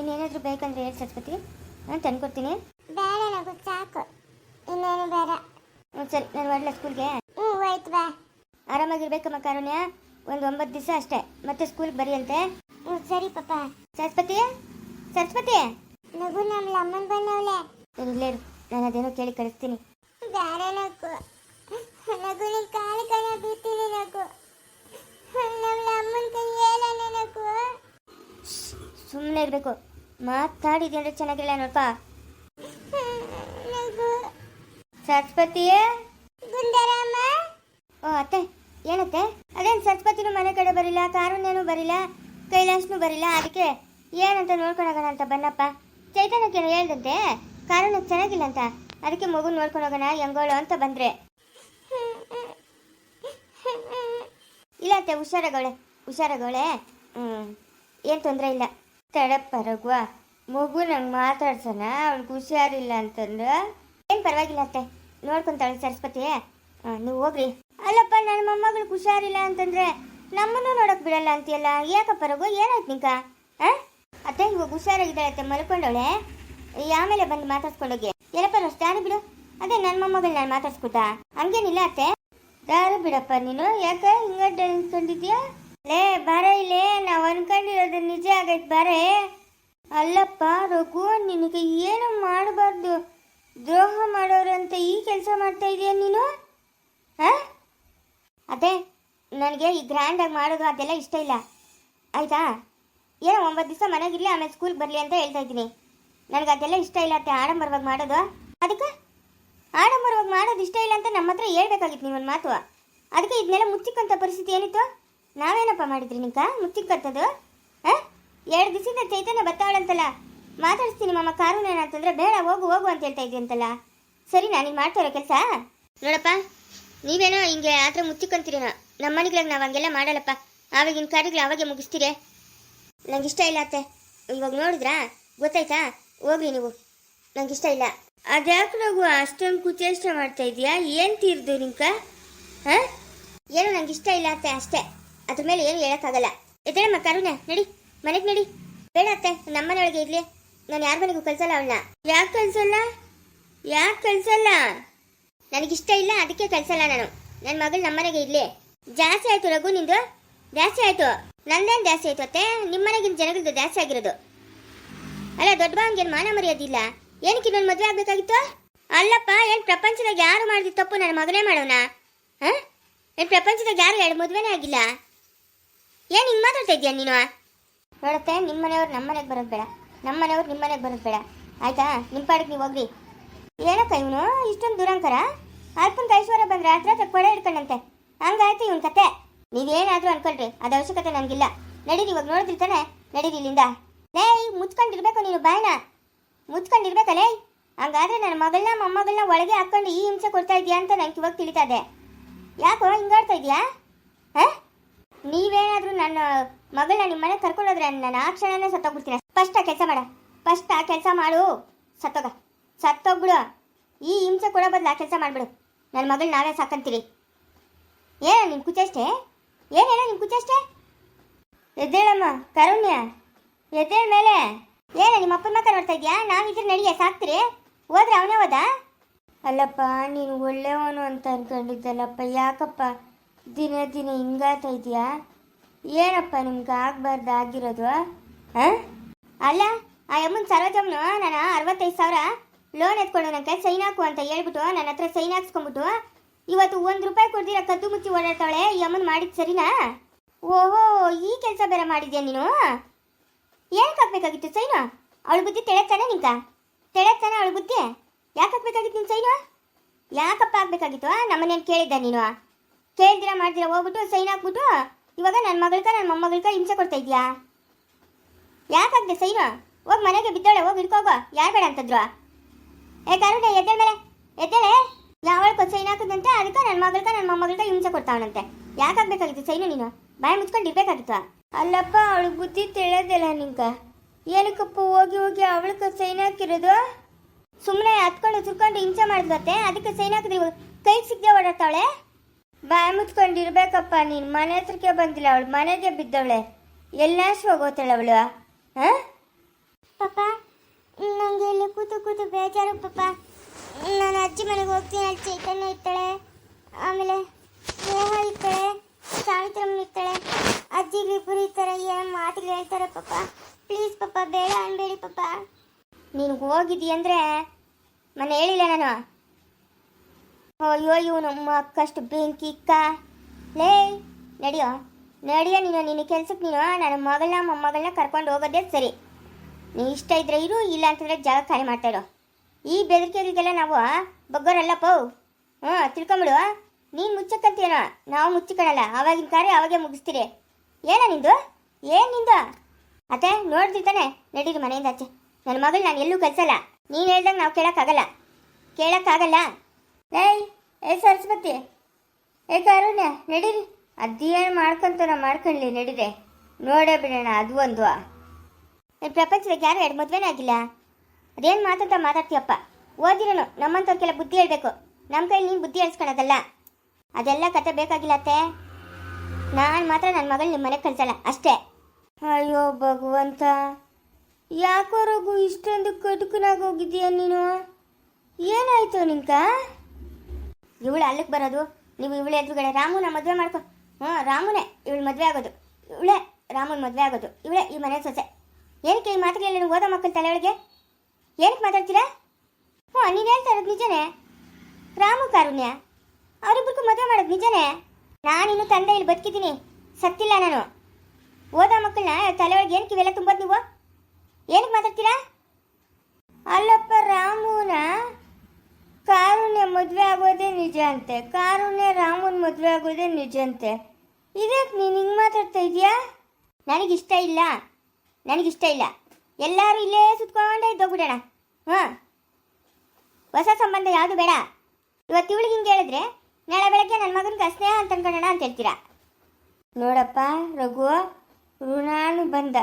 ಇನ್ನೇನಾದರೂ ಬೇಕಂದ್ರೆ ಹೇಳಿ ಸರಸ್ವತಿ. ನಾನು ತಂದ್ಕೊಡ್ತೀನಿ. ಬೇಡ ನಗು ಸಾಕು. ಇನ್ನೇನು ಬೇಡ. ಹ್ಞೂ ಸರಿ ನಾನು ಮಾಡಲ ಸ್ಕೂಲ್ಗೆ? ಹ್ಞೂ ಹೋಯ್ತು ಬಾ. ಆರಾಮಾಗಿರ್ಬೇಕಮ್ಮ ಕಾರುಣ್ಯ. ಒಂದು ಒಂಬತ್ತು ದಿವಸ ಅಷ್ಟೇ. ಮತ್ತೆ ಸ್ಕೂಲ್ಗೆ ಬರೆಯಂತೆ? ಹ್ಞೂ ಸರಿ ಪಾಪ ಸರಸ್ವತಿ? ಸರಸ್ವತಿ? ನಗು ನಮ್ಮ ಅಮ್ಮನ ಬಂದವಳೆ ಇಲ್ಲೇ ಇರು ನಾನು ಅದೇನೋ ಕೇಳಿ ಕಳಿಸ್ತೀನಿ. ಬೇಡ ನಗು. ನಗು ನಿನ್ ಕಾಲು ಕಣ ಬೀಳ್ತೀನಿ ನಗು. ನಮ್ಮ ಅಮ್ಮನ ಕೈ ಹೇಳಣ ನಗು. ಸುಮ್ಮನೆ ಇರಬೇಕು. ಮಾತಾಡಿದ್ರೆ ಚೆನ್ನಾಗಿಲ್ಲ ನೋಡಪ್ಪ ಸರಸ್ವತಿಯೇ? ಸರಸ್ವತಿ ಗುಂಡರಮ್ಮ? ಓ ಅತ್ತೆ ಏನತ್ತೆ? ಅದೇನು ಸರಸ್ವತಿನೂ ಮನೆ ಕಡೆ ಬರಿಲ್ಲ ಕಾರುಣ್ಯನೂ ಬರಿಲ್ಲ ಕೈಲಾಶ್ನೂ ಬರಿಲ್ಲ ಅದಕ್ಕೆ ಏನಂತ ನೋಡ್ಕೊಂಡೋಗೋಣ ಅಂತ ಬನ್ನಪ್ಪ. ಚೈತನ್ಯಕ್ಕೆ ಹೇಳ್ದಂತೆ ಕಾರುಣ್ಯ ಚೆನ್ನಾಗಿಲ್ಲ ಅಂತ ಅದಕ್ಕೆ ಮಗು ನೋಡ್ಕೊಂಡೋಗೋಣ ಹೆಂಗೋಳು ಅಂತ ಬಂದ್ರೆ. ಇಲ್ಲ ಅತ್ತೆ ಹುಷಾರಾಗವಳೆ ಹ್ಞೂ ಏನು ತೊಂದರೆ ಇಲ್ಲ. ತಡಪ್ಪ ಪರಗುವ. ಮಗು ನಂಗೆ ಮಾತಾಡ್ಸೋಣ ಅವ್ಳಿಗೆ ಹುಷಾರಿಲ್ಲ ಅಂತಂದ್ರೆ. ಏನು ಪರವಾಗಿಲ್ಲ ಅತ್ತೆ ನೋಡ್ಕೊಂತಾಳೆ ಸರಸ್ವತಿ. ನೀವು ಹೋಗ್ರಿ. ಅಲ್ಲಪ್ಪ ನನ್ನ ಮೊಮ್ಮಗಳು ಹುಷಾರಿಲ್ಲ ಅಂತಂದ್ರೆ ನಮ್ಮನ್ನು ನೋಡಕ್ ಬಿಡಲ್ಲ ಅಂತೀಯಲ್ಲ ಯಾಕಪ್ಪ ರಘು ಏನಾಯ್ತು ನಿಂಕ? ಅತ್ತೆ, ಇವಾಗ ಹುಷಾರಾಗಿದ್ದಾಳೆ ಅತ್ತೆ, ಮಲ್ಕೊಂಡವಳೆ. ಆಮೇಲೆ ಬಂದು ಮಾತಾಡ್ಸ್ಕೊಂಡೋಗಿ. ಏನಪ್ಪ ರಸ್ತಾನು ಬಿಡು. ಅದೇ ನನ್ನ ಮೊಮ್ಮಗಳು ನಾನು ಮಾತಾಡ್ಸ್ಕೊತಾ. ಹಂಗೇನಿಲ್ಲ ಅತ್ತೆ. ಯಾರು ಬಿಡಪ್ಪ ನೀನು, ಯಾಕೆ ಹಿಂಗೆ ಅನ್ಕೊಂಡಿದ್ಯಾ ಲೇ, ಬರ ಇಲ್ಲೇ ನಾವು ಅನ್ಕೊಂಡಿರೋದು ನಿಜ ಆಗೈತೆ ಬರೇ. ಅಲ್ಲಪ್ಪ, ರಘು, ನಿನಗೆ ಏನು ಮಾಡಬಾರ್ದು? ದ್ರೋಹ ಮಾಡೋರಂತ ಈ ಕೆಲಸ ಮಾಡ್ತಾ ಇದೀಯ ನೀನು? ಅದೇ, ನನಗೆ ಈ ಗ್ರ್ಯಾಂಡಾಗಿ ಮಾಡೋದು ಅದೆಲ್ಲ ಇಷ್ಟ ಇಲ್ಲ. ಆಯ್ತಾ? ಏನೋ ಒಂಬತ್ತು ದಿವಸ ಮನೆಗಿರಲಿ ಆಮೇಲೆ ಸ್ಕೂಲ್ಗೆ ಬರಲಿ ಅಂತ ಹೇಳ್ತಾ ಇದ್ದೀನಿ. ನನಗೆ ಅದೆಲ್ಲ ಇಷ್ಟ ಇಲ್ಲ ಅತ್ತೆ, ಆಡಂಬರವಾಗಿ ಮಾಡೋದು. ಅದಕ್ಕೆ? ಆಡಂಬರವಾಗಿ ಮಾಡೋದು ಇಷ್ಟ ಇಲ್ಲ ಅಂತ ನಮ್ಮ ಹತ್ರ ಹೇಳ್ಬೇಕಾಗಿತ್ತು ನೀವೊಂದು ಮಾತು. ಅದಕ್ಕೆ ಇದನ್ನೆಲ್ಲ ಮುಚ್ಚಿಕ್ಕಂಥ ಪರಿಸ್ಥಿತಿ ಏನಿತ್ತು? ನಾವೇನಪ್ಪ ಮಾಡಿದ್ರಿ ನಿಂಕ ಮುಚ್ಚಿಕ್ಕಂಥದ್ದು ಹಾಂ? ಎರಡು ದಿವಸದಿಂದ ಚೈತನ್ಯ ಬರ್ತಾವಳಂತಲ್ಲ. ಮಾತಾಡಿಸ್ತೀನಿ ಮಮ್ಮ ಕಾನೂನು ಏನಂತಂದ್ರೆ ಬೇಡ, ಹೋಗು ಹೋಗು ಅಂತ ಹೇಳ್ತಾ ಇದ್ವಿ ಅಂತಲ್ಲ. ಸರಿ ನಾನು ಮಾಡ್ತಾ ಇರೋ ಕೆಲಸ? ನೋಡಪ್ಪ, ನೀವೇನೋ ಹಿಂಗೆ ಆದ್ರೆ ಮುಚ್ಚಿಕ್ಕಂತೀರೇನೋ ನಮ್ಮ ಮನೆಗಳಿಗೆ ನಾವು ಹಂಗೆಲ್ಲ ಮಾಡಲ್ಲಪ್ಪ. ಆವಾಗಿನ ಕಾರ್ಯಗಳು ಅವಾಗೆ ಮುಗಿಸ್ತೀರಿ. ನಂಗೆ ಇಷ್ಟ ಇಲ್ಲ ಅತ್ತೆ. ಇವಾಗ ನೋಡಿದ್ರಾ? ಗೊತ್ತಾಯ್ತಾ? ಹೋಗ್ರಿ ನೀವು. ನಂಗೆ ಇಷ್ಟ ಇಲ್ಲ. ಅದ್ಯಾಕೆ ನಾವು ಅಷ್ಟೊಂದು ಕುಚೇಷ್ಟ ಮಾಡ್ತಾ ಇದೀಯಾ ಏನು ತೀರ್ದು ನಿಂಕ ಹಾಂ? ಏನೋ ನಂಗೆ ಇಷ್ಟ ಇಲ್ಲ ಅತ್ತೆ, ಅಷ್ಟೇ. ಅದ್ರ ಮೇಲೆ ಏನು ಹೇಳೋಕ್ಕಾಗಲ್ಲ. ಎದ್ದೇಳಮ್ಮ ಕರುಣೆ ನಡಿ, ಮನೆಗೆ ನಡಿ. ಬೇಡ ಅತ್ತೆ ನಮ್ಮನೆಯೊಳಗೆ ಇರಲಿ. ನಾನು ಯಾರ ಮನೆಗೂ ಕಳ್ಸಲ್ಲ ಅವಳನ್ನ. ಯಾಕೆ ಕಳ್ಸಲ್ಲ? ಯಾಕೆ ಕಳ್ಸಲ್ಲ? ನನಗಿಷ್ಟ ಇಲ್ಲ, ಅದಕ್ಕೆ ಕಳ್ಸಲ್ಲ ನಾನು. ನನ್ನ ಮಗಳು ನಮ್ಮನೆಗೆ ಇರಲಿ. ಜಾಸ್ತಿ ಆಯಿತು ರಘು ನಿಂದು? ಜಾಸ್ತಿ ಆಯಿತು. ನಂದೇನು ಜಾಸ್ತಿ ಆಯಿತು ಅತ್ತೆ? ನಿಮ್ಮನೆಗಿನ ಜನಗಳದ್ದು ಜಾಸ್ತಿ ಆಗಿರೋದು. ಅಲ್ಲ, ದೊಡ್ಡ ಭಾವಂಗೇನು ಮಾನ ಮರ್ಯಾದಿಲ್ಲ ಏನಕ್ಕೆ ಇನ್ನೊಂದು ಮದುವೆ ಆಗಬೇಕಾಗಿತ್ತು? ಅಲ್ಲಪ್ಪ, ಏನು ಪ್ರಪಂಚದಾಗ ಯಾರು ಮಾಡಿದ ತಪ್ಪು ನನ್ನ ಮಗನೇ ಮಾಡೋಣ? ಹಾಂ? ಏನು ಪ್ರಪಂಚದಾಗ ಯಾರು ಎರಡು ಮದುವೆನೇ ಆಗಿಲ್ಲ? ಏನು ಹಿಂಗೆ ಮಾತಾಡ್ತಾ ಇದೀಯ ನೀನು? ನೋಡತ್ತೆ ನಿಮ್ಮ ಮನೆಯವ್ರು ನಮ್ಮ ಮನೆಗೆ ಬರೋದು ಬೇಡ. ನಮ್ಮ ಮನೆಯವ್ರು ನಿಮ್ಮ ಮನೆಗೆ ಬರೋದು ಬೇಡ. ಆಯ್ತಾ? ನಿಮ್ಮ ಪಾಡಕ್ಕೆ ನೀವು ಹೋಗ್ರಿ. ಏನಕ್ಕ ಇವನು? ಇಷ್ಟೊಂದು ದುರಂಕರ? ಅಲ್ಪಂತ ಐಶ್ವರ್ಯ ಬಂದ್ರೆ ಹತ್ರ ಹತ್ರ ಕೊಡ ಹಿಡ್ಕೊಂಡಂತೆ. ಹಂಗಾಯ್ತು ಇವನ್ ಕತೆ. ನೀವೇನಾದ್ರೂ ಅನ್ಕೊಳ್ರಿ. ಅದ ಅವಶ್ಯಕತೆ ನನಗಿಲ್ಲ ನಡೀರಿ, ಇವಾಗ ನೋಡಿದ್ರಿ ತಾನೆ? ನಡೀರಿ ಇಲ್ಲಿಂದ. ಲೇ ಮುಚ್ಕೊಂಡಿರ್ಬೇಕು ನೀನು ಬಾಯ್ನ. ಮುಚ್ಕೊಂಡಿರ್ಬೇಕಲ್ಲೇ ಹಂಗಾದ್ರೆ ನನ್ನ ಮಗಳನ್ನ ಮೊಮ್ಮಗಳನ್ನ ಒಳಗೆ ಹಾಕೊಂಡು ಈ ಹಿಂಸೆ ಕೊಡ್ತಾ ಇದೀಯಾ ಅಂತ ನಂಗೆ ಇವಾಗ ತಿಳಿತಾ ಇದೆ. ಯಾಕೋ ಹಿಂಗಾಡ್ತಾ ಇದೀಯಾ? ಹಾ? ನೀವೇನಾದ್ರೂ ನನ್ನ ಮಗಳನ್ನ ನಿಮ್ಮ ಮನೆಗೆ ಕರ್ಕೊಂಡೋದ್ರೆ ನಾನು ಆ ಕ್ಷಣನೇ ಸತ್ತೋಗ್ಬಿಡ್ತೀನಿ. ಸ್ಪಷ್ಟ ಕೆಲಸ ಮಾಡ. ಫಸ್ಟ್ ಆ ಕೆಲಸ ಮಾಡು. ಸತ್ತೋಗ. ಸತ್ತೋಗ್ಬಿಡು. ಈ ಹಿಂಸೆ ಕೊಡೋ ಬದಲು ಆ ಕೆಲಸ ಮಾಡ್ಬಿಡು. ನನ್ನ ಮಗಳು ನಾವೇ ಸಾಕಂತೀರಿ. ಏನು ನಿಮ್ಮ ಕುಚಷ್ಟೇ? ಏನೇನೋ ನಿಮ್ಮ ಕುಚಷ್ಟೇ? ಎದ್ದೇಳಮ್ಮ, ಕರುಣ್ಯ. ಎದ್ದೇಳ ಮೇಲೆ. ಏನ ನಿಮ್ಮ ಅಪ್ಪನ ಮಕ್ಕ ನೋಡ್ತಾ ನಾವು ನಾವಿದ್ರೆ ನಡಿಯ? ಸಾಕ್ತೀರಿ? ಹೋದ್ರೆ ಅವನೇ ಹೋದ? ಅಲ್ಲಪ್ಪ, ನೀನು ಒಳ್ಳೆಯವನು ಅಂತ ಅನ್ಕೊಂಡಿದ್ದಲ್ಲಪ್ಪ. ಯಾಕಪ್ಪ? ದಿನ ದಿನ ಹಿಂಗಾಗ್ತಾ ಇದೆಯಾ? ಏನಪ್ಪ ನಿಮ್ಗೆ ಆಗ್ಬಾರ್ದು ಆಗಿರೋದು, ಹಾಂ? ಅಲ್ಲ, ಆ ಯಮ್ಮನ ಸರೋಜಮ್ಮನು ನಾನು ಅರವತ್ತೈದು ಸಾವಿರ ಲೋನ್ ಎತ್ಕೊಂಡು ನನಗೆ ಸೈನ್ ಹಾಕು ಅಂತ ಹೇಳ್ಬಿಟ್ಟು ನನ್ನ ಹತ್ರ ಸೈನ್ ಹಾಕ್ಸ್ಕೊಂಬಿಟ್ಟು ಇವತ್ತು ಒಂದು ರೂಪಾಯಿ ಕೊಡ್ದಿರ ಕದ್ದು ಮುಚ್ಚಿ ಓಡಾಡ್ತಾಳೆ ಈ ಅಮ್ಮನ ಮಾಡಿದ್ ಸರಿನಾ? ಓಹೋ, ಈ ಕೆಲಸ ಬೇರೆ ಮಾಡಿದ್ಯಾ ನೀನು? ಏನಕ್ಕೆ ಹಾಕ್ಬೇಕಾಗಿತ್ತು ಸೈನು ಅವಳ ಬುದ್ಧಿ ತೆಳೆತಾನೆ ನಿಂಕ ತೆಳೆತಾನೆ ಅವಳ ಬುದ್ಧಿ? ಯಾಕೆ ಹಾಕ್ಬೇಕಾಗಿತ್ತು ನಿನ್ ಸೈನು ಯಾಕಪ್ಪ ಹಾಕ್ಬೇಕಾಗಿತ್ತು? ನಮ್ಮನೇನು ಕೇಳಿದ್ದ ನೀನು? ಕೇಳ್ದಿರ ಮಾಡ್ತೀರಾ? ಹೋಗ್ಬಿಟ್ಟು ಸೈನ್ ಹಾಕ್ಬಿಟ್ಟು ಇವಾಗ ನನ್ನ ಮಗಳ್ಕ ನನ್ನ ಮೊಮ್ಮಗಳ್ಕ ಹಿಂಸೆ ಕೊಡ್ತಾ ಇದೀಯಾ ಯಾಕಾಗ್ದೆ ಸೈನು ಹೋಗಿ ಮನೆಗೆ ಬಿದ್ದಾಳೆ ಹೋಗಿ ಹಿಡ್ಕೋಗೋ ಯಾರು ಬೇಡ ಅಂತಂದ್ರು? ಏ ಕಾರಣ ಎದ್ದೇಳ ಮೇಲೆ. ಎದ್ದೇಳೆ. ಯಾವಳ್ಕೊ ಸೈನ್ ಹಾಕಿದಂತೆ ಅದಕ್ಕೆ ನನ್ನ ಮಗಳ್ಕ ನನ್ನ ಮೊಮ್ಮಗಳ್ಕ ಹಿಂಸೆ ಕೊಡ್ತಾವನಂತೆ ಯಾಕೆ ಹಾಕ್ಬೇಕಾಗಿತ್ತು ಸೈನು ನೀನು? ಬಾಯಿ ಮುಚ್ಕೊಂಡು ಇರ್ಬೇಕಾಗಿತ್ತು ಅಲ್ಲಪ್ಪ ಅವಳು ಬುದ್ಧಿ ತಿಳಿಯೋದಿಲ್ಲ ನಿಂಕ ಏನಕ್ಕಪ್ಪ ಹೋಗಿ ಹೋಗಿ ಅವಳಕ್ಕೆ ಸೈನ್ ಹಾಕಿರೋದು? ಸುಮ್ಮನೆ ಹತ್ಕೊಂಡು ಸುರ್ಕೊಂಡು ಹಿಂಸೆ ಮಾಡಿದ್ವತ್ತೆ ಅದಕ್ಕೆ ಸೈನ್ ಹಾಕಿದ್ರಿ ಕೈ ಸಿಗದೆ ಓಡಾಡ್ತಾವಳೆ ಬಾಯಿ ಮುಚ್ಕೊಂಡಿರ್ಬೇಕಪ್ಪ ನೀನು ಮನೆ ಹತ್ರಕ್ಕೆ ಬಂದಿಲ್ಲ ಅವಳು ಮನೆಗೆ ಬಿದ್ದವಳೆ. ಎಲ್ಲಾಶ್ ಹೋಗೋತಾಳೆ ಅವಳು ಹಾಂ ಕೂತು ಬೇಜಾರು ಪಾಪ ನಾನು ಅಜ್ಜಿ ಮನೆಗೆ ಹೋಗ್ತೀನಿ ಅಲ್ಲಿ ಚೈತನ್ಯ ಇರ್ತಾಳೆ. ಆಮೇಲೆ ಸ್ನೇಹ ಇರ್ತಾಳೆ ಸಾವಿತ್ರಮ್ಮ ಇರ್ತಾಳೆ. ಅಜ್ಜಿಗೆ ಇಬ್ಬರು ಇರ್ತಾರೆ ಏನೋ ಮಾತುಗಳು ಹೇಳ್ತಾರೆ ಪಾಪ ಪ್ಲೀಸ್ ಪಾಪ ಬೇಡ ಅನ್ಬೇಡಿ ಪಾಪ ನೀನು ಹೋಗಿದ್ದೀಯಂದ್ರೆ ಮನೆ ಹೇಳಿಲ್ಲ ನಾನು. ಅಯ್ಯೋ, ಇವನು ಅಕ್ಕಷ್ಟು ಬೆಂಕಿ ಲೇ, ನಡಿಯೋ. ನಡಿಯೋ ನೀನು, ನಿನ್ನ ಕೆಲ್ಸಕ್ಕೆ ನೀನು, ನನ್ನ ಮಗಳನ್ನ ಮೊಮ್ಮಗಳನ್ನ ಕರ್ಕೊಂಡು ಹೋಗೋದೇ ಸರಿ. ನೀ ಇಷ್ಟ ಇದ್ರೆ ಇರು, ಇಲ್ಲ ಅಂತಂದ್ರೆ ಜಾಗ ಖಾಲಿ ಮಾಡ್ತಾಯಿರೋ. ಈ ಬೆದರಿಕೆಗಳಿಗೆಲ್ಲ ನಾವು ಬಗ್ಗೋರಲ್ಲ ಪೋ. ಹ್ಞೂ, ತಿಳ್ಕೊಂಬಿಡು. ನೀನು ಮುಚ್ಚಕ್ಕಂತೀನೋ ನಾವು ಮುಚ್ಚಿಕೊಳ್ಳಲ್ಲ. ಅವಾಗಿನ ಕಾರ್ಯ ಅವಾಗೆ ಮುಗಿಸ್ತೀರಿ. ಏನ ನಿಂದು? ಏನು ನಿಂದು? ಅತ್ತೆ ನೋಡ್ತಿರ್ತಾನೆ ನಡೀರಿ ಮನೆಯಿಂದ ಆಚೆ. ನನ್ನ ಮಗಳು ನಾನು ಎಲ್ಲೂ ಕಲಿಸಲ್ಲ. ನೀನು ಹೇಳ್ದಂಗೆ ನಾವು ಕೇಳೋಕ್ಕಾಗಲ್ಲ. ಕೇಳೋಕ್ಕಾಗಲ್ಲ. ಏಯ್ ಏ ಸರಸ್ವತಿ. ಏ ಕಾರುಣ್ಯ, ನಡೀರಿ. ಅದೇನು ಮಾಡ್ಕೊಂತಾನ ಮಾಡ್ಕೊಳ್ಳಿ ನಡೀರಿ. ನೋಡೇ ಬಿಡೋಣ, ಅದು ಒಂದು. ಪ್ರಪಂಚದಾಗ ಯಾರು ಎರಡು ಮದುವೆನೇ ಆಗಿಲ್ಲ. ಅದೇನು ಮಾತಂತ ಮಾತಾಡ್ತೀಯಪ್ಪ? ಓದಿರೋನು, ನಮ್ಮಂಥವ್ರಿಗೆಲ್ಲ ಬುದ್ಧಿ ಹೇಳ್ಬೇಕು. ನಮ್ಮ ಕೈಲಿ ನೀನು ಬುದ್ಧಿ ಹೇಳ್ಸ್ಕೊಳೋದಲ್ಲ. ಅದೆಲ್ಲ ಕತೆ ಬೇಕಾಗಿಲ್ಲ ಅತ್ತೆ. ನಾನು ಮಾತ್ರ ನನ್ನ ಮಗಳು ನಿಮ್ಮ ಮನೆಗೆ ಕಳ್ಸಲ್ಲ, ಅಷ್ಟೇ. ಅಯ್ಯೋ, ಭಗವಂತ. ಯಾಕೋ ರಘು, ಇಷ್ಟೊಂದು ಕಟುಕನಾಗಿ ಹೋಗಿದ್ದೀಯ ನೀನು? ಏನಾಯ್ತು ನಿಂಕ ಇವಳು ಅಲ್ಲಿಗೆ ಬರೋದು? ನೀವು ಇವಳು ಎದುರುಗಡೆ ರಾಮುನ ಮದುವೆ ಮಾಡ್ಕೊ ಹ್ಞೂ, ರಾಮುನೇ, ಇವಳು ಮದುವೆ ಆಗೋದು. ಇವಳೇ ರಾಮುನ ಮದುವೆ ಆಗೋದು. ಇವಳೇ ಈ ಮನೆ ಸೊಸೆ. ಏನಕ್ಕೆ ಈ ಮಾತುಗಳಲ್ಲಿ ನೀವು ಓದೋ ಮಕ್ಕಳ ತಲೆಯೊಳಗೆ ಏನಕ್ಕೆ ಮಾತಾಡ್ತೀರಾ? ಹ್ಞೂ, ನೀನು ಹೇಳ್ತಾ ಇರೋದು ನಿಜನೇ? ರಾಮು ಕಾರುಣ್ಯ ಅವರಿಬ್ಬರಿಗೂ ಮದುವೆ ಮಾಡೋದು ನಿಜನೇ? ನಾನಿನ್ನು ತಂದೆ ಇಲ್ಲಿ ಬದುಕಿದ್ದೀನಿ. ಸತ್ತಿಲ್ಲ ನಾನು. ಓದೋ ಮಕ್ಕಳನ್ನ ತಲೆಯೊಳಗೆ ಏನಕ್ಕೆ ಇವೆಲ್ಲ ತುಂಬೋದು ನೀವು? ಏನಕ್ಕೆ ಮಾತಾಡ್ತೀರಾ? ಅಲ್ಲಪ್ಪ ರಾಮುನ? ಕಾರುಣ್ಯ ಮದುವೆ ಆಗೋದೇ ನಿಜ ಅಂತೆ. ಕಾರುಣ್ಯ ರಾಮನ್ ಮದುವೆ ಆಗೋದೇ ನಿಜ ಅಂತೆ. ಇದಕ್ಕೆ ನೀನು ಹಿಂಗೆ ಮಾತಾಡ್ತಾ ಇದೆಯಾ ನನಗಿಷ್ಟ ಇಲ್ಲ. ನನಗಿಷ್ಟ ಇಲ್ಲ. ಎಲ್ಲರೂ ಇಲ್ಲೇ ಸುತ್ಕೊಂಡೇ ಇದ್ದೋಗ್ಬಿಡೋಣ. ಹಾಂ ಹೊಸ ಸಂಬಂಧ ಯಾವುದು ಬೇಡ. ಇವತ್ತು ಇವಳಿಗೆ ಹಿಂಗೆ ಹೇಳಿದ್ರೆ, ನಾಳೆ ಬೆಳಗ್ಗೆ ನನ್ನ ಮಗನಿಗೆ ಸ್ನೇಹ ಅಂತ ಅನ್ಕೊಳ್ಳೋಣ ಅಂತ ಹೇಳ್ತೀರಾ? ನೋಡಪ್ಪ, ರಘು ಋಣಾನು ಬಂದ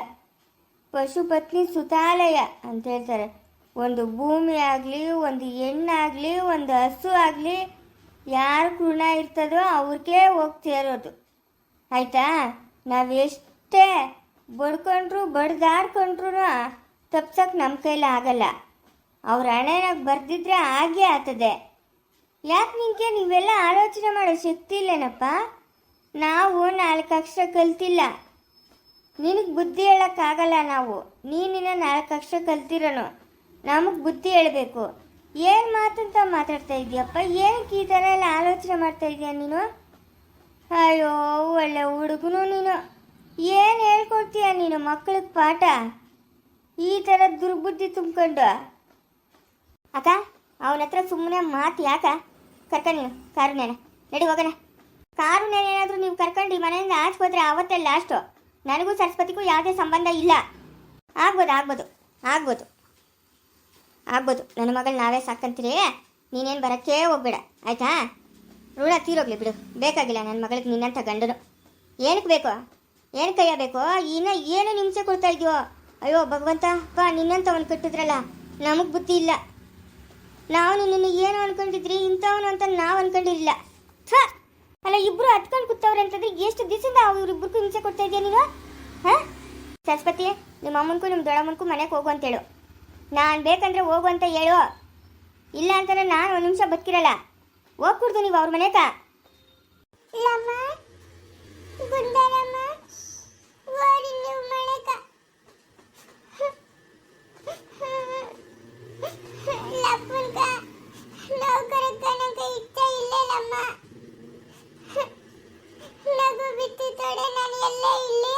ಪಶುಪತ್ನಿ ಸುತಾಲಯ ಅಂತ ಹೇಳ್ತಾರೆ. ಒಂದು ಭೂಮಿ ಆಗಲಿ, ಒಂದು ಹೆಣ್ಣಾಗಲಿ, ಒಂದು ಹಸು ಆಗಲಿ, ಯಾರು ಋಣ ಇರ್ತದೋ ಅವ್ರಿಗೆ ಹೋಗಿ ಸೇರೋದು. ನಾವು ಎಷ್ಟೇ ಬಡ್ಕೊಂಡ್ರು ಬಡ್ದಾಡ್ಕೊಂಡ್ರು ತಪ್ಸಕ್ಕೆ ನಮ್ಮ ಕೈಲಿ ಆಗಲ್ಲ. ಅವ್ರ ಹಣೆನಾಗ ಬರ್ದಿದ್ರೆ ಹಾಗೆ ಆಗ್ತದೆ. ಯಾಕೆ ನಿನಗೆ ನೀವೆಲ್ಲ ಆಲೋಚನೆ ಮಾಡೋ ಶಕ್ತಿ ಇಲ್ಲೇನಪ್ಪ? ನಾವು ನಾಲ್ಕು ಅಕ್ಷರ ಕಲ್ತಿಲ್ಲ. ನಿನಗೆ ಬುದ್ಧಿ ಹೇಳೋಕ್ಕಾಗಲ್ಲ ನಾವು. ನೀನಿನ ನಾಲ್ಕು ಅಕ್ಷರ ಕಲ್ತಿರೋನು. ನಮಗೆ ಬುದ್ಧಿ ಹೇಳಬೇಕು. ಏನು ಮಾತಂತ ಮಾತಾಡ್ತಾ ಇದೀಯಪ್ಪ ಏನಕ್ಕೆ ಈ ಥರ ಎಲ್ಲ ಆಲೋಚನೆ ಮಾಡ್ತಾ ಇದೀಯ ನೀನು? ಅಯ್ಯೋ, ಒಳ್ಳೆ ಹುಡುಗನು ನೀನು. ಏನು ಹೇಳ್ಕೊಡ್ತೀಯ ನೀನು ಮಕ್ಕಳಿಗೆ ಪಾಠ? ಈ ಥರ ದುರ್ಬುದ್ಧಿ ತುಂಬ್ಕೊಂಡು. ಅಕ್ಕ, ಅವನ ಹತ್ರ ಸುಮ್ಮನೆ ಮಾತು ಯಾಕ? ಕರ್ಕ ನೀನು, ಕಾರುಣ್ಯನ. ನಡಿ, ಹೋಗೋಣ. ಕಾರುಣ್ಯನ ಏನಾದರೂ ನೀವು ಕರ್ಕೊಂಡು ಮನೆಯಿಂದ ಆಚೆ ಹೋದ್ರೆ ಲಾಸ್ಟು ನನಗೂ ಸರಸ್ವತಿಗೂ ಯಾವುದೇ ಸಂಬಂಧ ಇಲ್ಲ. ಆಗ್ಬೋದು ಆಗ್ಬೋದು ಆಗ್ಬೋದು. ಆಗ್ಬೋದು. ನನ್ನ ಮಗಳು ನಾವೇ ಸಾಕಂತೀರಿ ನೀನೇನು ಬರೋಕ್ಕೇ ಹೋಗ್ಬೇಡ. ಆಯ್ತಾ? ರೂಢ ತೀರೋಗ್ಲಿ ಬಿಡು. ಬೇಕಾಗಿಲ್ಲ ನನ್ನ ಮಗಳಿಗೆ ನಿನ್ನಂಥ ಗಂಡನು. ಏನಕ್ಕೆ ಬೇಕು? ಏನು ಕೈಯ ಇನ್ನು ಏನು ನಿಮಿಷ ಕೊಡ್ತಾ ಇದೆಯೋ? ಅಯ್ಯೋ, ಭಗವಂತ, ಬಾ ನಿನ್ನಂಥವನು ಕಟ್ಟಿದ್ರಲ್ಲ. ನಮಗೆ ಬುದ್ಧಿ ಇಲ್ಲ. ನಾವು ನಿನ್ನನ್ನು ಏನು ಅನ್ಕೊಂಡಿದ್ರಿ? ಇಂಥವನು ಅಂತ ನಾವು ಅನ್ಕೊಂಡಿರಲಿಲ್ಲ. ಅಲ್ಲ ಇಬ್ಬರು ಹತ್ಕೊಂಡು ಕೂತವ್ರೆ ಅಂತಂದ್ರೆ ಎಷ್ಟು ದಿವಸದಿಂದ ಅವ್ರಿಬ್ರಿಗೂ ಹಿಂಸೆ ಕೊಡ್ತಾ ಇದೆಯಾ ನೀನು? ಹಾಂ? ಸರಸ್ಪತಿ ನಿಮ್ಮ ಅಮ್ಮನಿಗೂ ನಿಮ್ಮ ದೊಡ್ಡಮ್ಮನಿಗೂ ಮನೆಗೆ ಹೋಗು ಅಂತೇಳು ನಾನು ಬೇಕಂದ್ರೆ ಹೋಗು ಅಂತ ಹೇಳು. ಇಲ್ಲ ಅಂತಂದ್ರೆ ನಾನು ಒಂದು ನಿಮಿಷ ಬದುಕಿರಲ್ಲ. ಹೋಗ್ಕೊಡ್ದು ನೀವು ಅವ್ರ ಮನೆಗ ಲಮ್ಮ ಗುಂಡರಮ್ಮ ಓಡಿ ನೀವು ಮಳೆಕ ಲಪ್ಪನ್ಕ ನೌಕರ ಕಣಕ ಇಷ್ಟ ಇಲ್ಲಲ್ಲಮ್ಮ ನಗು ಬಿಟ್ಟು ತೊಡೆ ನಾನು ಎಲ್ಲ ಇಲ್ಲಿ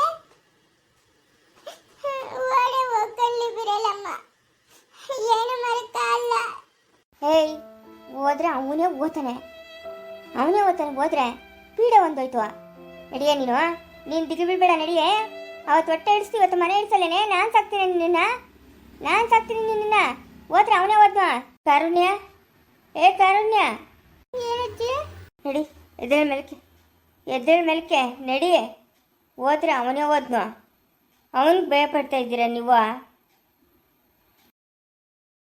ಓಡೆ ಹೋಗಲ್ಲಿ ಬಿರಲಮ್ಮ ಏನು ಮರಕ್ಕಲ್ಲ ಹೇಯ್ ಹೋದ್ರೆ ಅವನೇ ಓದ್ತಾನೆ. ಅವನೇ ಓದ್ತಾನೆ ಹೋದ್ರೆ ಪೀಡೆ ಒಂದೋಯ್ತು. ನಡಿಯೇ ನೀನು? ನೀನು ದಿಗಿ ಬೀಳ್ಬೇಡ ನಡಿಯೇ. ಅವತ್ತು ಹೊಟ್ಟೆ ಇಡಿಸ್ತಿ ಇವತ್ತು ಮನೆ ಇಡ್ಸಲೇನೆ ನಾನು ಸಾಕ್ತೀನಿ ನಿನ್ನ. ನಾನು ಸಾಕ್ತೀನಿ ನಿನ್ನ. ಹೋದ್ರೆ ಅವನೇ ಓದ್ನ? ಕಾರುಣ್ಯ? ಏ ಕಾರುಣ್ಯ? ಏನಜ್ಜಿ ನಡಿ, ಎದ್ದೇಳ ಮೆಲ್ಕೆ ಎದ್ದೇಳ ಮೇಲಕ್ಕೆ. ನಡಿ ಹೋದ್ರೆ ಅವನೇ ಓದ್ನು? ಅವನಿಗೆ ಭಯಪಡ್ತಾ ಇದ್ದೀರಾ ನೀವು?